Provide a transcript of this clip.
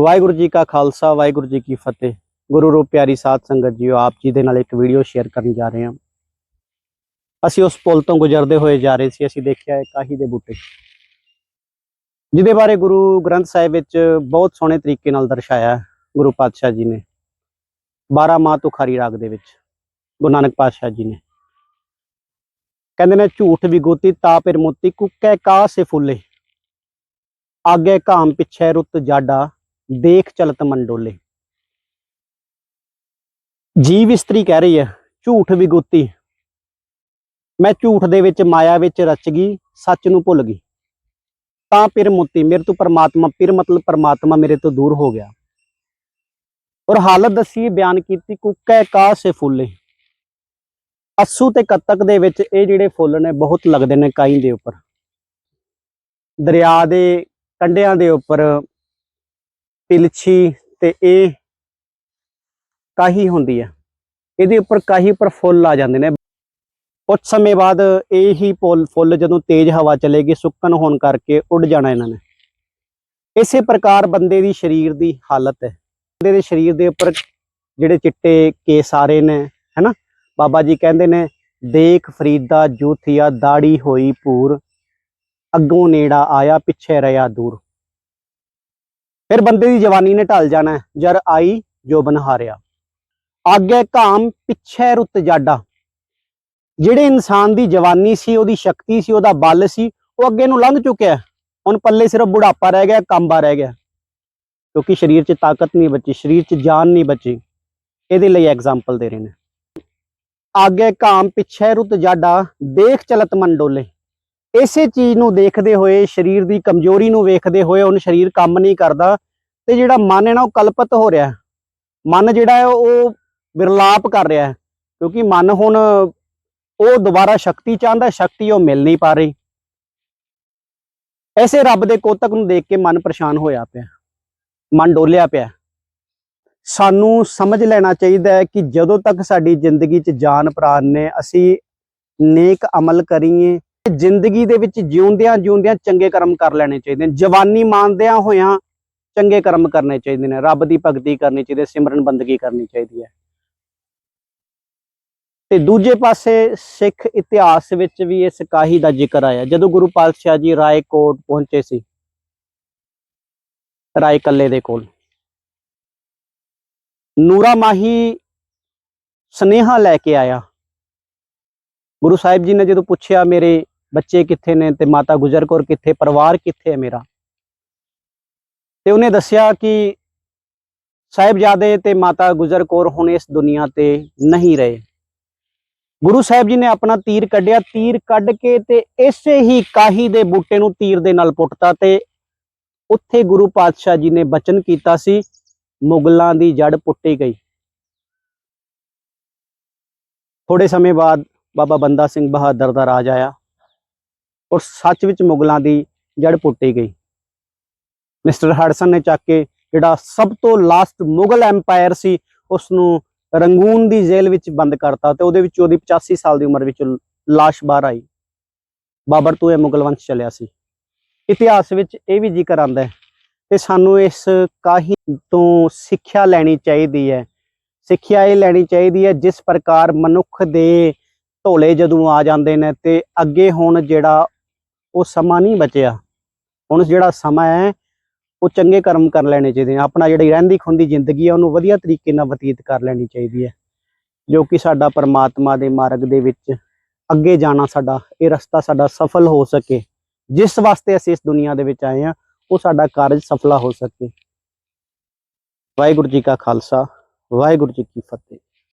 ਵਾਹਿਗੁਰੂ ਜੀ ਕਾ ਖਾਲਸਾ, ਵਾਹਿਗੁਰੂ ਜੀ ਕੀ ਫਤਿਹ। ਗੁਰੂ ਰੂਪ ਪਿਆਰੀ ਸਾਧ ਸੰਗਤ ਜੀਓ, ਆਪ ਜੀ ਦੇ ਨਾਲ ਇੱਕ ਵੀਡੀਓ ਸ਼ੇਅਰ ਕਰਨ ਜਾ ਰਹੇ ਹਾਂ। ਅਸੀਂ ਉਸ ਪੁਲ ਤੋਂ ਗੁਜ਼ਰਦੇ ਹੋਏ ਜਾ ਰਹੇ ਸੀ, ਅਸੀਂ ਦੇਖਿਆ ਕਾਹੀ ਦੇ ਬੂਟੇ। ਜਿਹਦੇ ਬਾਰੇ ਗੁਰੂ ਗ੍ਰੰਥ ਸਾਹਿਬ ਵਿੱਚ ਬਹੁਤ ਸੋਹਣੇ ਤਰੀਕੇ ਨਾਲ ਦਰਸਾਇਆ ਗੁਰੂ ਪਾਤਸ਼ਾਹ ਜੀ ਨੇ। 12 ਮਾਹ ਤੁਖਾਰੀ ਰਾਗ ਦੇ ਵਿੱਚ, ਗੁਰੂ ਨਾਨਕ ਪਾਤਸ਼ਾਹ ਜੀ ਨੇ। ਕਹਿੰਦੇ ਨੇ, ਝੂਠ ਵਿਗੋਤੀ ਤਾ ਪਿਰ ਮੋਤੀ, ਕੁੱਕੈ ਕਾ ਸੇ ਫੁੱਲੇ। ਆਗੇ ਕਾਮ ਪਿੱਛੇ ਰੁੱਤ ਜਾਡਾ ਦੇਖ ਚਲਤ ਮੰਡੋਲੇ ਜੀਵ ਇਸਤਰੀ ਕਹਿ ਰਹੀ ਹੈ, ਝੂਠ ਵਿਗੋਤੀ। ਮੈਂ ਝੂਠ ਦੇ ਵਿੱਚ ਮਾਇਆ ਵਿੱਚ ਰਚ ਗਈ, ਸੱਚ ਨੂੰ ਭੁੱਲ ਗਈ। ਤਾਂ ਪਿਰ ਮੁੱਤੀ, ਮੇਰੇ ਤੋਂ ਪਰਮਾਤਮਾ, ਪਿਰ ਮਤਲਬ ਪਰਮਾਤਮਾ ਮੇਰੇ ਤੋਂ ਦੂਰ ਹੋ ਗਿਆ। ਔਰ ਹਾਲਤ ਦੱਸੀ, ਬਿਆਨ ਕੀਤੀ, ਕੁੱਕੈ ਕਾ ਸੇ ਫੁੱਲੇ। ਅਸੂ ਤੇ ਕੱਤਕ ਦੇ ਵਿੱਚ ਇਹ ਜਿਹੜੇ ਫੁੱਲ ਨੇ, ਬਹੁਤ ਲੱਗਦੇ ਨੇ ਕਾਈ ਦੇ ਉੱਪਰ। ਦਰਿਆ ਦੇ ਕੰਢਿਆਂ ਦੇ ਉੱਪਰ ਪਿਲਛੀ ਤੇ ਇਹ ਕਾਹੀ ਹੁੰਦੀ ਹੈ ਇਹਦੇ ਉੱਪਰ ਕਾਹੀ ਉੱਪਰ ਫੁੱਲ ਆ ਜਾਂਦੇ ਨੇ। ਕੁਝ ਸਮੇਂ ਬਾਅਦ ਇਹ ਹੀ ਫੁੱਲ ਫੁੱਲ ਜਦੋਂ ਤੇਜ਼ ਹਵਾ ਚਲੇਗੀ, ਸੁੱਕਣ ਹੋਣ ਕਰਕੇ ਉੱਡ ਜਾਣਾ ਇਹਨਾਂ ਨੇ। ਇਸੇ ਪ੍ਰਕਾਰ ਬੰਦੇ ਦੀ ਸਰੀਰ ਦੀ ਹਾਲਤ ਹੈ। ਬੰਦੇ ਦੇ ਸਰੀਰ ਦੇ ਉੱਪਰ ਜਿਹੜੇ ਚਿੱਟੇ ਕੇਸ ਆ ਰਹੇ ਨੇ, ਹੈਨਾ? ਬਾਬਾ ਜੀ ਕਹਿੰਦੇ ਨੇ, ਦੇਖ ਫਰੀਦਾ, ਜੂਥੀਆ ਦਾੜੀ ਹੋਈ ਪੂਰ ਅੱਗੋਂ ਨੇੜਾ ਆਇਆ, ਪਿੱਛੇ ਰਿਆ ਦੂਰ। ਫਿਰ ਬੰਦੇ ਦੀ ਜਵਾਨੀ ਨੇ ਢਲ ਜਾਣਾ ਜਰ ਆਈ, ਜੋ ਬਨਹਾਰਿਆ ਆਗੇ ਕਾਮ, ਪਿੱਛੇ ਰੁੱਤ ਜਾਡਾ। ਜਿਹੜੇ ਇਨਸਾਨ ਦੀ ਜਵਾਨੀ ਸੀ, ਉਹਦੀ ਸ਼ਕਤੀ ਸੀ, ਉਹਦਾ ਬਲ ਸੀ, ਉਹ ਅੱਗੇ ਨੂੰ ਲੰਘ ਚੁੱਕਿਆ ਹੁਣ ਪੱਲੇ ਸਿਰਫ ਬੁਢਾਪਾ ਰਹਿ ਗਿਆ, ਕੰਬਾ ਰਹਿ ਗਿਆ। ਕਿਉਂਕਿ ਸਰੀਰ 'ਚ ਤਾਕਤ ਨਹੀਂ ਬਚੀ, ਸਰੀਰ 'ਚ ਜਾਨ ਨਹੀਂ ਬਚੀ। ਇਹਦੇ ਲਈ ਐਗਜ਼ਾਮਪਲ ਦੇ ਰਹੇ ਨੇ। ਆਗੇ ਕਾਮ, ਪਿੱਛੇ ਰੁੱਤ ਜਾਡਾ, ਦੇਖ ਚਲਤ ਮਨ ਡੋਲੇ। ਇਸੇ ਚੀਜ਼ ਨੂੰ ਦੇਖਦੇ ਹੋਏ, ਸਰੀਰ ਦੀ ਕਮਜ਼ੋਰੀ ਨੂੰ ਵੇਖਦੇ ਹੋਏ ਹੁਣ ਸਰੀਰ ਕੰਮ ਨਹੀਂ ਕਰਦਾ ਤੇ ਜਿਹੜਾ ਮਨ ਹੈ ਨਾ, ਉਹ ਕਲਪਤ ਹੋ ਰਿਹਾ। ਮਨ ਜਿਹੜਾ ਹੈ, ਉਹ ਵਿਰਲਾਪ ਕਰ ਰਿਹਾ ਕਿਉਂਕਿ ਮਨ ਹੁਣ ਉਹ ਦੁਬਾਰਾ ਸ਼ਕਤੀ ਚਾਹੁੰਦਾ, ਸ਼ਕਤੀ ਉਹ ਮਿਲ ਨਹੀਂ ਪਾ ਰਹੀ। ਐਸੇ ਰੱਬ ਦੇ ਕੋਤਕ ਨੂੰ ਦੇਖ ਕੇ ਮਨ ਪਰੇਸ਼ਾਨ ਹੋਇਆ ਪਿਆ। ਮਨ ਡੋਲਿਆ ਪਿਆ। ਸਾਨੂੰ ਸਮਝ ਲੈਣਾ ਚਾਹੀਦਾ ਹੈ ਕਿ ਜਦੋਂ ਤੱਕ ਸਾਡੀ ਜ਼ਿੰਦਗੀ 'ਚ ਜਾਨ ਪ੍ਰਾਣ ਨੇ, ਅਸੀਂ ਨੇਕ ਅਮਲ ਕਰੀਏ ਜ਼ਿੰਦਗੀ ਦੇ ਵਿੱਚ ਜਿਉਂਦਿਆਂ ਜਿਉਂਦਿਆਂ ਚੰਗੇ ਕਰਮ ਕਰ ਲੈਣੇ ਚਾਹੀਦੇ ਨੇ। ਜਵਾਨੀ ਮਾਨਦਿਆਂ ਹੋਇਆਂ ਚੰਗੇ ਕਰਮ ਕਰਨੇ ਚਾਹੀਦੇ ਨੇ। ਰੱਬ ਦੀ ਭਗਤੀ ਕਰਨੀ ਚਾਹੀਦੀ ਹੈ, ਸਿਮਰਨ ਬੰਦਗੀ ਕਰਨੀ ਚਾਹੀਦੀ ਹੈ। ਤੇ ਦੂਜੇ ਪਾਸੇ ਸਿੱਖ ਇਤਿਹਾਸ ਵਿੱਚ ਵੀ ਇਸ ਕਾਹੀ ਦਾ ਜ਼ਿਕਰ ਆਇਆ। ਜਦੋਂ ਗੁਰੂ ਪਾਤਸ਼ਾਹ ਜੀ ਰਾਏਕੋਟ ਪਹੁੰਚੇ ਸੀ ਰਾਏ ਕੱਲੇ ਦੇ ਕੋਲ, ਨੂਰਾ ਮਾਹੀ ਸਨੇਹਾ ਲੈ ਕੇ ਆਇਆ। ਗੁਰੂ ਸਾਹਿਬ ਜੀ ਨੇ ਜਦੋਂ ਪੁੱਛਿਆ, ਮੇਰੇ ਬੱਚੇ ਕਿੱਥੇ ਨੇ ਤੇ ਮਾਤਾ ਗੁਜਰ ਕੌਰ ਕਿੱਥੇ, ਪਰਿਵਾਰ ਕਿੱਥੇ ਹੈ ਮੇਰਾ? ਤੇ ਉਹਨੇ ਦੱਸਿਆ ਕਿ ਸਾਹਿਬਜ਼ਾਦੇ ਤੇ ਮਾਤਾ ਗੁਜਰ ਕੌਰ ਹੁਣ ਇਸ ਦੁਨੀਆ ਤੇ ਨਹੀਂ ਰਹੇ। ਗੁਰੂ ਸਾਹਿਬ ਜੀ ਨੇ ਆਪਣਾ ਤੀਰ ਕੱਢਿਆ, ਤੀਰ ਕੱਢ ਕੇ ਤੇ ਇਸੇ ਹੀ ਕਾਹੀ ਦੇ ਬੂਟੇ ਨੂੰ ਤੀਰ ਦੇ ਨਾਲ ਪੁੱਟਤਾ ਤੇ ਉੱਥੇ ਗੁਰੂ ਪਾਤਸ਼ਾਹ ਜੀ ਨੇ ਬਚਨ ਕੀਤਾ ਸੀ, ਮੁਗਲਾਂ ਦੀ ਜੜ ਪੁੱਟੀ ਗਈ। ਥੋੜੇ ਸਮੇਂ ਬਾਅਦ ਬਾਬਾ ਬੰਦਾ ਸਿੰਘ ਬਹਾਦਰ ਦਾ ਰਾਜ ਆਇਆ। ਔਰ ਸੱਚ ਵਿੱਚ ਮੁਗਲਾਂ ਦੀ ਜੜ ਪੁੱਟੀ ਗਈ। ਮਿਸਟਰ ਹਡਸਨ ਨੇ ਚੱਕ ਕੇ ਜਿਹੜਾ ਸਭ ਤੋਂ ਲਾਸਟ ਮੁਗਲ ਐਮਪਾਇਰ ਸੀ ਉਸ ਨੂੰ ਰੰਗੂਨ ਦੀ ਜੇਲ੍ਹ ਵਿੱਚ ਬੰਦ ਕਰਤਾ ਤੇ ਉਹਦੇ ਵਿੱਚ ਉਹਦੀ 85 ਸਾਲ ਦੀ ਉਮਰ ਵਿੱਚ ਲਾਸ਼ ਬਾਹਰ ਆਈ। ਬਾਬਰ, ਤੋਂ ਇਹ ਮੁਗਲ ਵੰਸ਼ ਚੱਲਿਆ ਸੀ। ਇਤਿਹਾਸ ਵਿੱਚ ਇਹ ਵੀ ਜ਼ਿਕਰ ਆਂਦਾ ਹੈ ਤੇ ਸਾਨੂੰ ਇਸ ਕਾਹੀ ਤੋਂ ਸਿੱਖਿਆ ਲੈਣੀ ਚਾਹੀਦੀ ਹੈ। ਸਿੱਖਿਆ ਇਹ ਲੈਣੀ ਚਾਹੀਦੀ ਹੈ ਜਿਸ ਪ੍ਰਕਾਰ ਮਨੁੱਖ ਦੇ ਢੋਲੇ ਜਦੋਂ ਆ ਜਾਂਦੇ ਨੇ ਤੇ ਅੱਗੇ ਹੁਣ ਜਿਹੜਾ ਉਹ ਸਮਾਂ ਨਹੀਂ ਬਚਿਆ। ਹੁਣ ਜਿਹੜਾ ਸਮਾਂ ਹੈ, ਉਹ ਚੰਗੇ ਕਰਮ ਕਰ ਲੈਣੇ ਚਾਹੀਦੇ ਨੇ। ਆਪਣਾ ਜਿਹੜੀ ਰਹਿੰਦੀ ਖੁੰਦੀ ਜ਼ਿੰਦਗੀ ਹੈ, ਉਹਨੂੰ ਵਧੀਆ ਤਰੀਕੇ ਨਾਲ ਬਤੀਤ ਕਰ ਲੈਣੀ ਚਾਹੀਦੀ ਹੈ। ਜੋ ਕਿ ਸਾਡਾ ਪਰਮਾਤਮਾ ਦੇ ਮਾਰਗ ਦੇ ਵਿੱਚ ਅੱਗੇ ਜਾਣਾ ਸਾਡਾ, ਇਹ ਰਸਤਾ ਸਾਡਾ ਸਫਲ ਹੋ ਸਕੇ। ਜਿਸ ਵਾਸਤੇ ਅਸੀਂ ਇਸ ਦੁਨੀਆ ਦੇ ਵਿੱਚ ਆਏ ਹਾਂ, ਉਹ ਸਾਡਾ ਕਾਰਜ ਸਫਲਾ ਹੋ ਸਕੇ। ਵਾਹਿਗੁਰੂ ਜੀ ਕਾ ਖਾਲਸਾ, ਵਾਹਿਗੁਰੂ ਜੀ ਕੀ ਫਤਿਹ।